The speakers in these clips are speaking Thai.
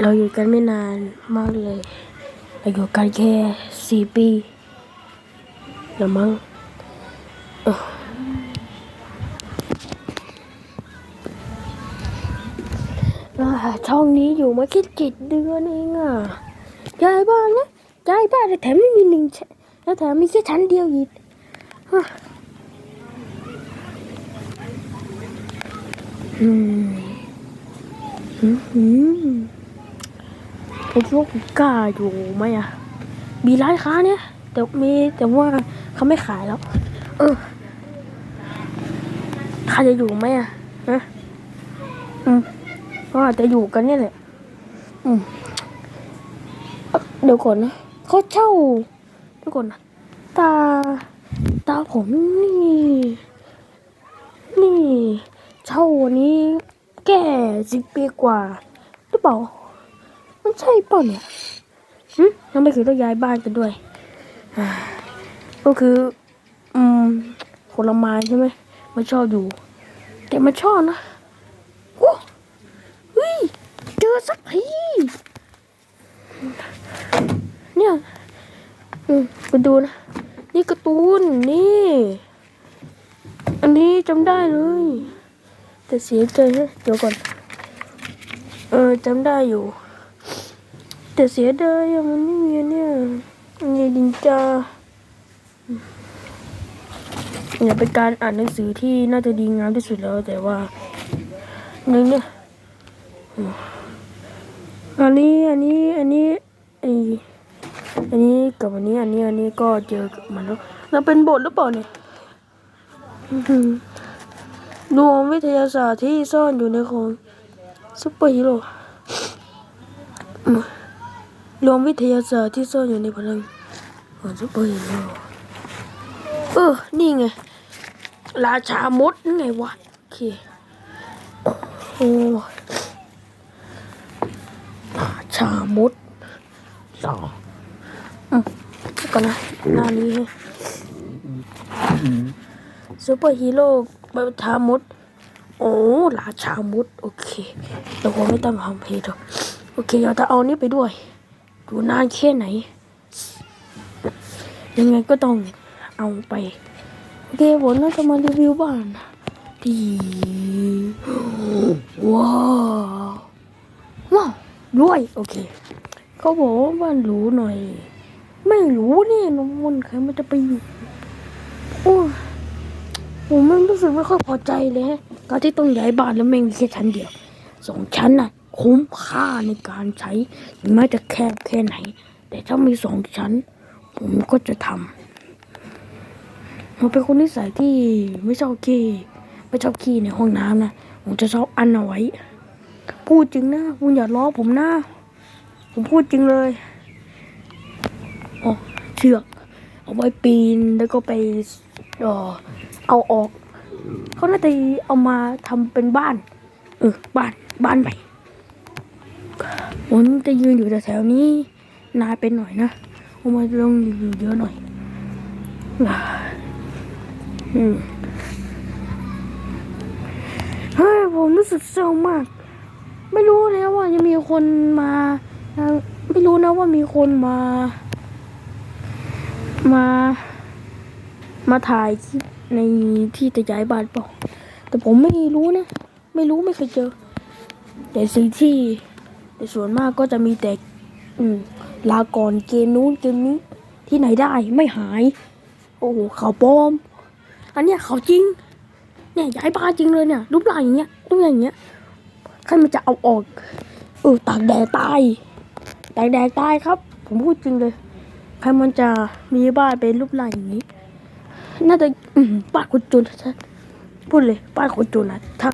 เราอยู่กันไม่นานมากเลย เราอยู่กันแค่สี่ปีหรือมั้งเอออ่าช่องนี้อยู่มาแค่เจ็ดเดือนเองอะยายบ้านนะยายบ้านแต่แถมไม่มีหนึ่งชั้นแล้วแถมมีแค่ชั้นเดียวอีกฮะ อืมอืมผมคิดว่าผมกล้าอยู่ไหมอะมีร้านค้าเนี่ย แต่มีแต่ว่าเขาไม่ขายแล้ว เออใครจะอยู่ไหมอะฮะอืมก็อาจจะอยู่กันเนี่ยแหละ อืมเอ่อเดี๋ยวก่อนนะเขาเช่าเดี๋ยวก่อนนะตา ตาผมนี่ นี่ เช่าวันนี้แก่สิบปีกว่าหรือเปล่า มันใช่เปล่าเนี่ยหึยังไม่เคยต้องย้ายบ้านกันด้วย ก็คือ อืมผลไม้ใช่ไหมมันชอบอยู่ แต่มันชอบนะโอ้เฮ้ยเจอสักทีเนี่ยอืมไปดูนะ นี่การ์ตูนนี่ อันนี้จำได้เลย แต่เสียใจนะเดี๋ยวก่อน เออจำได้อยู่ แต่เสียดายมันไม่มีเนี่ยเงดินจาเนี่ยเป็นการอ่านหนังสือที่น่าจะดีงามที่สุดแล้ว แต่ว่าหนึ่งเนี่ยอันนี้อันนี้อันนี้ไออันนี้กับอันนี้อันนี้อันนี้ก็เจอมันแล้วแล้วเป็นบทหรือเปล่าเนี่ย รวมวิทยาศาสตร์ที่ซ่อนอยู่ในของซุปเปอร์ฮีโร่รวมวิทยาศาสตร์ที่ซ่อนอยู่ในพลังของซุปเปอร์ฮีโร่เออ นี่ไง ราชามดนี่ไงวะ โอเค โอ้ราชามดสองอืมก่อนนะหน้านี้ซูเปอร์ฮีโร่ ราชามุด โอ้ราชามุด โอเคเราคงไม่ต้องทำเพจหรอกโอเคเราจะเอานี่ไปด้วย ดูนานแค่ไหน ยังไงก็ต้องเอาไป โอเคผมน่าจะมารีวิวบ้านดีว้าวว้าวรวย โอเค เขาบอกว่าบ้านหรูหน่อย ไม่รู้นี่นมันใครมันจะไปอยู่โอ้ ผมมันรู้สึกไม่ค่อยพอใจเลยการที่ต้องย้ายบ้านแล้วแม่งมีแค่ชั้นเดียวสองชั้นน่ะ คุ้มค่าในการใช้แม้จะแคบแค่ไหน แต่ถ้ามีสองชั้น ผมก็จะทำผมเป็นคนนิสัยที่ไม่ชอบขี้ไม่ชอบขี้ในห้องน้ำนะผมจะชอบอันเอาไว้ พูดจริงนะคุณอย่าล้อผมนะผมพูดจริงเลยอ๋อเชือกเอาไว้ปีนแล้วก็ไป เอเอาออกเขาน่าจะเอามาทำเป็นบ้าน เออ บ้าน บ้านใหม่ผมจะยืนอยู่แถวนี้ นานไปหน่อยนะเอามาลงอยู่เยอะหน่อยอืมเฮ้ยผมรู้สึกเศร้ามาก ไม่รู้นะว่าจะมีคนมา ไม่รู้นะว่ามีคนมา มา มาถ่ายในที่จะย้ายบ้านเปล่าแต่ผมไม่รู้นะ ไม่รู้ไม่เคยเจอ แต่สิ่งที่แต่ส่วนมากก็จะมีแต่อืมลาก่อนเกมนู้นเกมนี้ ที่ไหนได้ไม่หาย โอ้โหเขาปลอม อันเนี้ยเขาจริง เนี่ยย้ายบ้านจริงเลยเนี่ยรูปร่างอย่างเงี้ยรูปร่างอย่างเงี้ยใครมันจะเอาออกเออตากแดดตายตากแดดตายครับ ผมพูดจริงเลย ใครมันจะมีบ้านเป็นรูปร่างอย่างนี้ น่าจะอืมบ้านคนจนชัดพูดเลยบ้านคนจนนะถ้า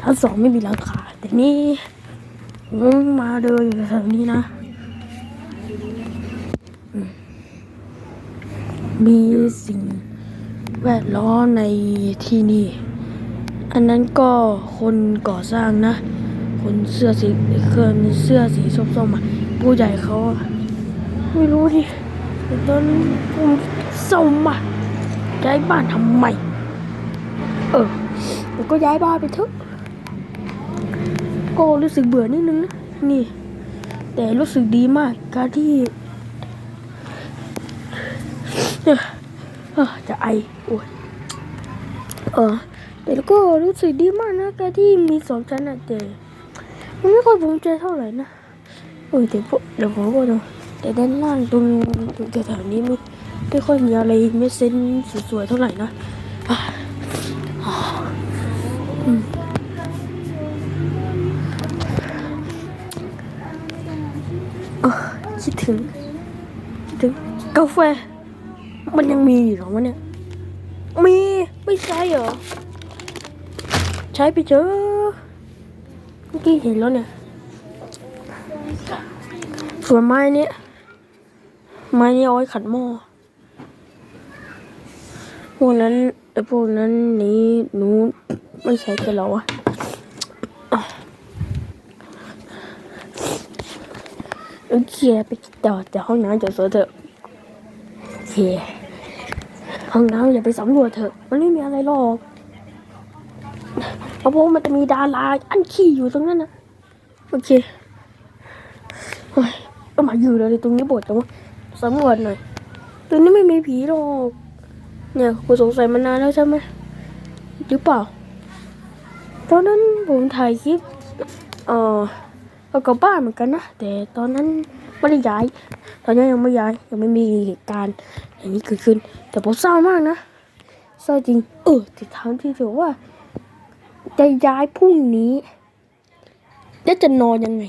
ถ้าสองไม่มีหลังคาแต่นี่ผมมาเดินอยู่แถวนี้นะ มีสิ่งแวดล้อมในที่นี่ อันนั้นก็คนก่อสร้างนะ คนเสื้อสีคนเสื้อสีส้มๆอะผู้ใหญ่เขาไม่รู้ดิแต่ตอนนั้นผมเศร้ามาก ย้ายบ้านทำไม เออแล้วก็ย้ายบ้านไปเถอะ ก็รู้สึกเบื่อนิดนึงนะ นี่ แต่รู้สึกดีมาก การที่จะไอโอ้ยเออ แต่แล้วก็รู้สึกดีมากนะการที่มีสองชั้นอะแต่มันไม่ค่อยภูมิใจเท่าไหร่นะ เออแต่พวกเดี๋ยวผมก็ดูแต่ด้านล่างตรงตรงแถวๆนี้ม่ ไม่ค่อยมีอะไรไม่เซนสวยๆเท่าไหร่นะคิดถึงคิดถึงกาแฟ มันยังมีอยู่หรอวะเนี่ย มีไม่ใช่เหรอ ใช้ไปเจอเมื่อกี้เห็นแล้วเนี่ยส่วนไม้เนี้ยไม้นี้เอาไว้ขัดหม้อ วกนั้นไอ้พวกนั้นนี้หนูไม่ใช้กันแล้วอะโอเคไปต่อแต่ห้องน้ำจะสวยเถอะโอเคห้องน้ำอย่าไปสำรวจเถอะ มันไม่มีอะไรหรอกเพราะว่ามันจะมีดาราอันขี้อยู่ตรงนั้นนะโอเคโอ้ยก็มาอยู่เลยตรงนี้บดจังวะสำรวจหน่อยตรงนี้ไม่มีผีหรอก เนี่ยกูสงสัยมานานแล้วใช่ไหมหรือเปล่า ตอนนั้นผมถ่ายคลิปเอ่อเอากลับบ้านเหมือนกันนะแต่ตอนนั้นไม่ได้ย้าย ตอนนี้ยังไม่ย้ายยังไม่มีเหตุการณ์อย่างนี้เกิดขึ้น แต่ผมเศร้ามากนะเศร้าจริง เออติดทางที่ถือว่า จะย้ายพรุ่งนี้แล้วจะนอนยังไง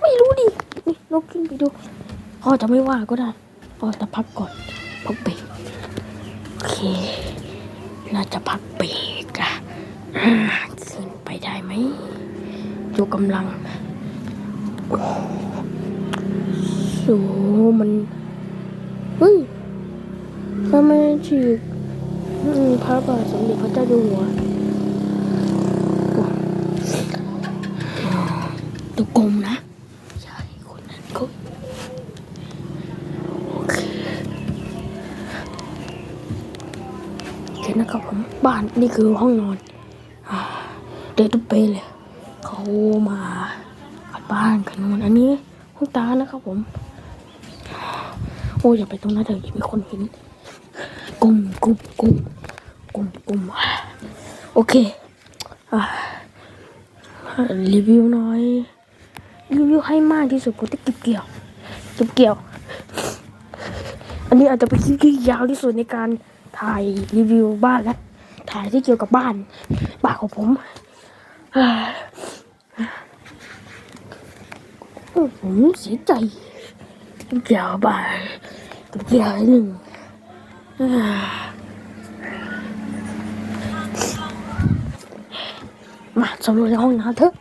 ไม่รู้ดินี่ลองขึ้นไปดูพ่อจะไม่ว่าก็ได้พ่อจะพักก่อนพักเบรกโอเค น่าจะพักเบรกอะขึ้นไปได้ไหมดูกำลังโอ้โหมันเฮ้ยทำไมฉีกพระบาทสมเด็จพระเจ้าอยู่หัวตัวกลมนะ ใช่คนนั้นก็โอเคโอเคนะครับผมบ้า นี่คือห้องนอนเดยวตุ๊เปเลยเขามาขัดบ้านกันนู่นอันนี้ห้องตานะครับผมโอ้ยอย่าไปตรงนั้นเถอะอย่ามีคนเห็นกลุ่มกลุ่มกลุ่มกลุ่มกลุ่มโอเครีวิวน่อยรีวิวให้มากที่สุดกูจะเก็บเกี่ยวเก็บเกี่ยว อันนี้อาจจะเป็นคลิปที่ยาวที่สุดในการถ่ายรีวิวบ้านและ ถ่ายที่เกี่ยวกับบ้านบ้านของผมผมเสียใจเกี่ยวบายเกี่ยวหนึ่งมาสำรวจในห้องน้ำเถอะ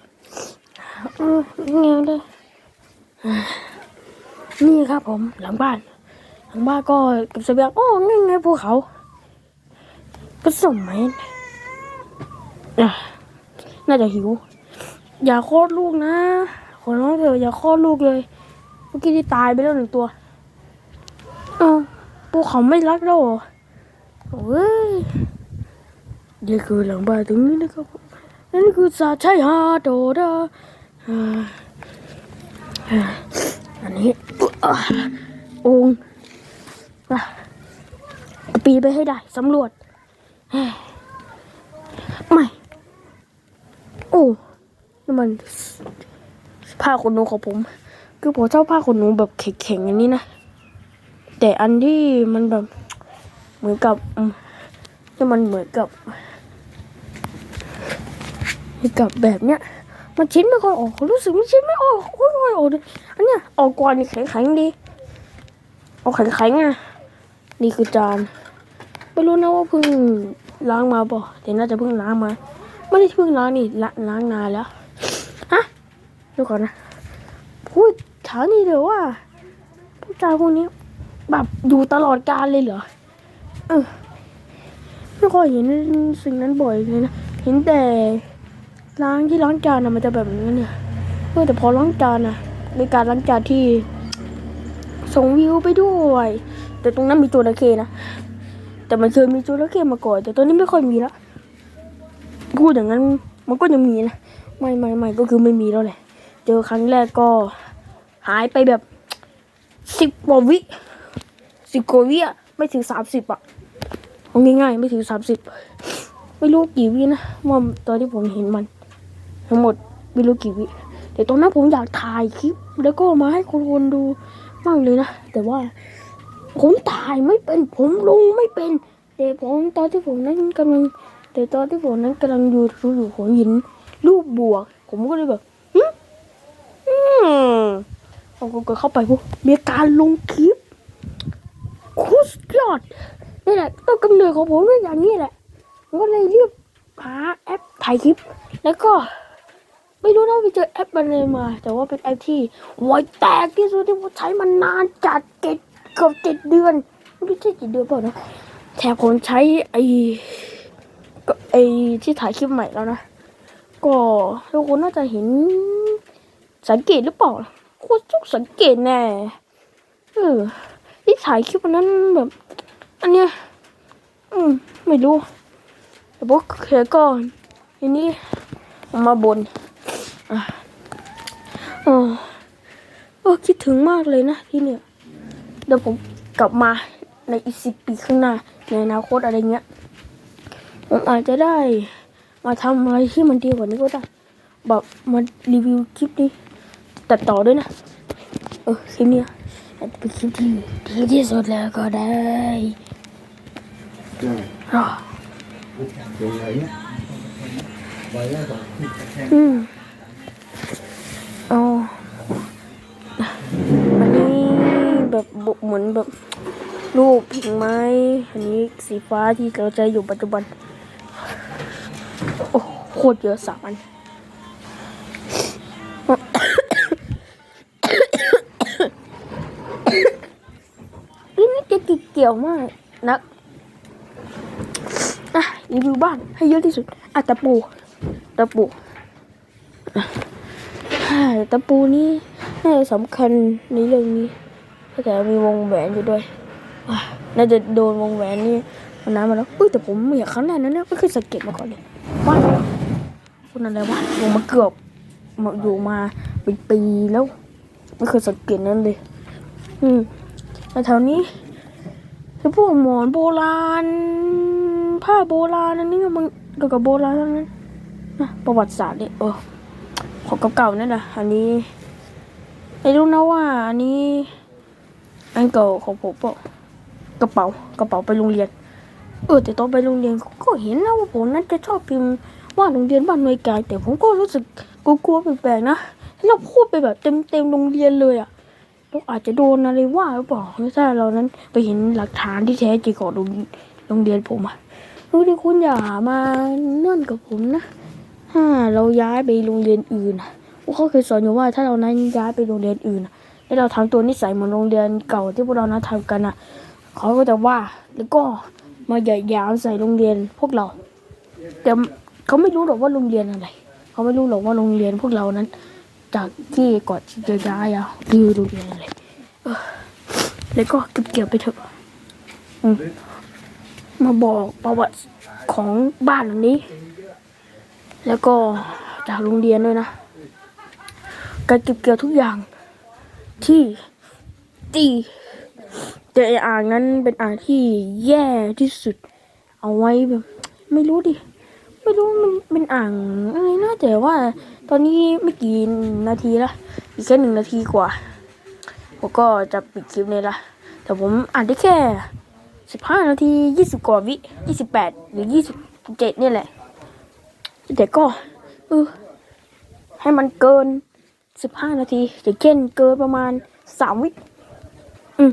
เออไงเลยนี่ครับผมหลังบ้าน หลังบ้านก็เกับเสบียงโอ้ไงไงภูเขา ก็สมัยอะน่าจะหิว อย่าโคตรลูกนะ ขอร้องเถอะอย่าคลอดลูกเลย เมื่อกี้ที่ตายไปแล้วหนึ่งตัว เอ้าปูเขาไม่รักเราเหรอโอ้ยนี่คือหลังบ้านตรงนี้นะครับนั่นคือสาชัยฮาโดดาอ่าอ่าอันนี้องค์ปีไปให้ได้สำรวจ ไม่โอ้นี่มันผ้าขนหนูของผม คือผมชอบผ้าขนหนูแบบแข็งๆอย่างนี้นะแต่อันที่มันแบบเหมือนกับที่มันเหมือนกับเหมือนกับแบบเนี้ยมันชิ้นไม่ค่อยออกรู้สึกมันชิ้นไม่ออกค่อยๆออกเลยอันเนี้ยออกก่อนนี่แข็งๆดีเอาแข็งๆอะนี่คือจาน ไม่รู้นะว่าเพิ่งล้างมาบ่แต่น่าจะเพิ่งล้างมา ไม่ได้เพิ่งล้างนี่ล,ล้างนานแล้วฮะเดี๋ยวก่อนนะพูดถามนี่เดี๋ยวว่าผู้ชายพวกนี้แบบอยู่ตลอดกาลเลยเหรอเออไม่ค่อยเห็นสิ่งนั้นบ่อยเลยนะเห็นแต่ล้างที่ล้างจานอะมันจะแบบนี้เนี่ยเออแต่พอล้างจานอะในการล้างจานที่ส่งวิวไปด้วย แต่ตรงนั้นมีจระเข้นะ แต่มันเคยมีจระเข้มาก่อนแต่ตัวนี้ไม่ค่อยมีละพูดอย่างนั้นมันก็ยังมีนะไม่ไม่ไม่ก็คือไม่มีแล้วแหละเจอครั้งแรกก็หายไปแบบสิบกว่าวิสิบกว่าวิอะไม่ถึงสามสิบอะเอาง่ายๆไม่ถึงสามสิบไม่รู้กี่วินะว่าตอนที่ผมเห็นมัน ทั้งหมดไม่รู้กี่วิแต่ตอนนั้นผมอยากถ่ายคลิป แล้วก็มาให้คนคนๆดูมากเลยนะ แต่ว่า ผมถ่ายไม่เป็นผมลงไม่เป็น แต่ผมตอนที่ผมนั้นกำลังแต่ตอนที่ผมนั้นกำลังอยู่อยู่ผมเห็นรูปบวก ผมก็เลยแบบอืมอืมผมก็เข้าไปปุ๊บมีการลงคลิปโคตรสุดยอดนี่แหละต้นกำเนิดของผมก็อย่างนี้แหละผมก็เลยเรียกหาแอปถ่ายคลิป แล้วก็ไม่รู้นะไปเจอแอปอะไรมา แต่ว่าเป็นแอปที่ไวแตกที่สุดที่ผมใช้มันนานจัดเจ็ด กือบเจ็ดเดือนไม่ใช่เจ็ดเดือนเปล่านะแถมผมใช้ไอ้ก็ไอ้ที่ถ่ายคลิปใหม่แล้วนะก็ทุกคนน่าจะเห็น สังเกตหรือเปล่าโคตรจุกสังเกตแน่เออที่ถ่ายคลิปนั้นแบบ อันเนี้ยอืมไม่รู้แต่พวกเคก็ทีนี้มาบนอะอ้โอ้คิดถึงมากเลยนะที่เนี่ย เดี๋ยวผมกลับมาในอีกสิบปีข้างหน้า ในอนาคตอะไรเงี้ย ผมอาจจะได้มาทำอะไรที่มันดีกว่านี้ก็ได้แบบมารีวิวคลิปนี้ตัดต่อด้วยนะ เออคลิปเนี้ยอาจจะเป็นคลิปที่ดีที่สุดแล้วก็ได้ Rồi, รอ rồi vậy á. Vậy á, rồi. อืม แบบรูปหิ่งไม้ อันนี้สีฟ้าที่เราใช้อยู่ปัจจุบัน โอ้โคตรเยอะสามอันนี่ไม่จะกิเกี่ยวมากนักอะรีวิวบ้านให้เยอะที่สุดอะตะปูตะปูอะตะปูนี่น่าจะสำคัญในเรื่องนี้ แต่มีวงแหวนอยู่ด้วยน่าจะโดนวงแหวนนี่มันน้ำมาแล้วอุ้ยแต่ผมไม่อยากครั้งแรกนั้นเนี่ยไม่เคยสังเกตมาก่อนเลยว่าคนอะไรวะลงมาเกือบมาอยู่มาเป็นปีแล้วไม่เคยสังเกตนั้นเลย อืมแต่แถวนี้คือพวกหมอนโบราณ ผ้าโบราณอันนี้มันเกี่ยวกับโบราณทั้งนั้นนะประวัติศาสตร์เนี่ยเออของเก่าๆนั่นแหละอันนี้ไม่รู้นะว่าอันนี้ อันเก่าของผมเปล่ากระเป๋ากระเป๋าไปโรงเรียน เออแต่ตอนไปโรงเรียนก็เห็นนะว่าผมนั้นจะชอบพิมพ์ว่าโรงเรียนบ้านหน่วยกายแต่ผมก็รู้สึกกลัวๆแปลกๆนะเราพูดไปแบบเต็มๆโรงเรียนเลยอะเราอาจจะโดนอะไรว่าหรือเปล่าถ้าเรานั้นไปเห็นหลักฐานที่แท้จริงของโรงโรงเรียนผมอะรู้ที่คุณอย่ามาเนื่อนกับผมนะถ้าเราย้ายไปโรงเรียนอื่นอะเขาเคยสอนอยู่ว่าถ้าเรานั้นย้ายไปโรงเรียนอื่น อะแล้เราทำตัวนิสัยเหมือนโรงเรียนเก่าที่พวกเรานั้นทำกันอะเขาก็จะว่าแล้วก็มาหย่ายามใส่โรงเรียนพวกเรา แต่เขาไม่รู้หรอกว่าโรงเรียนอะไร เขาไม่รู้หรอกว่าโรงเรียนพวกเรานั้น จากที่ก่อนจะย้ายอะคือโรงเรียนอะไรแล้วก็เก็บเกี่ยวไปเถอะมาบอกประวัติของบ้านหลังนี้ แล้วก็จากโรงเรียนด้วยนะ การเก็บเกี่ยวทุกอย่าง ที่ดีแต่ไอ้อ่างนั้นเป็นอ่างที่แย่ที่สุด เอาไว้แบบ ไม่รู้ดิ ไม่รู้มันเป็นอ่างอะไรนะแต่ว่า ตอนนี้ไม่กี่นาทีละอีกแค่หนึ่งนาทีกว่าผมก็จะปิดคลิปนี้ละแต่ผมอ่านได้แค่สิบห้านาทียี่สิบกว่าวิยี่สิบแปดหรือยี่สิบเจ็ดนี่แหละแต่ก็เออให้มันเกิน สิบห้านาทีอย่างเช่นเกินประมาณสามวิอืม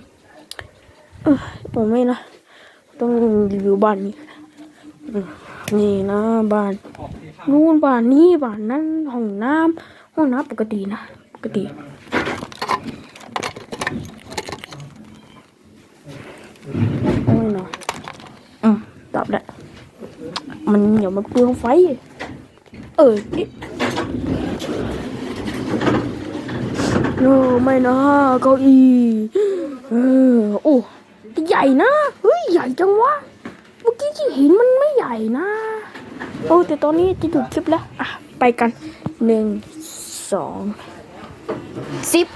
เออผมไม่นะต้องรีวิวบ้านนี้นี่นะบ้านนู่นบ้านนี้บ้านนั้นห้องน้ำห้องน้ำปกตินะปกติโอ้ยเนาะอืมตอบได้มันเดี๋ยวมันเปลืองไฟ เออ โอ้ไม่นะเก้าอี้เออโอ้ใหญ่นะเฮ้ยใหญ่จังวะเมื่อกี้ที่เห็นมันไม่ใหญ่นะโอ้แต่ตอนนี้จะหยุดคลิปแล้วอะไปกันหนึ่งสองสิบ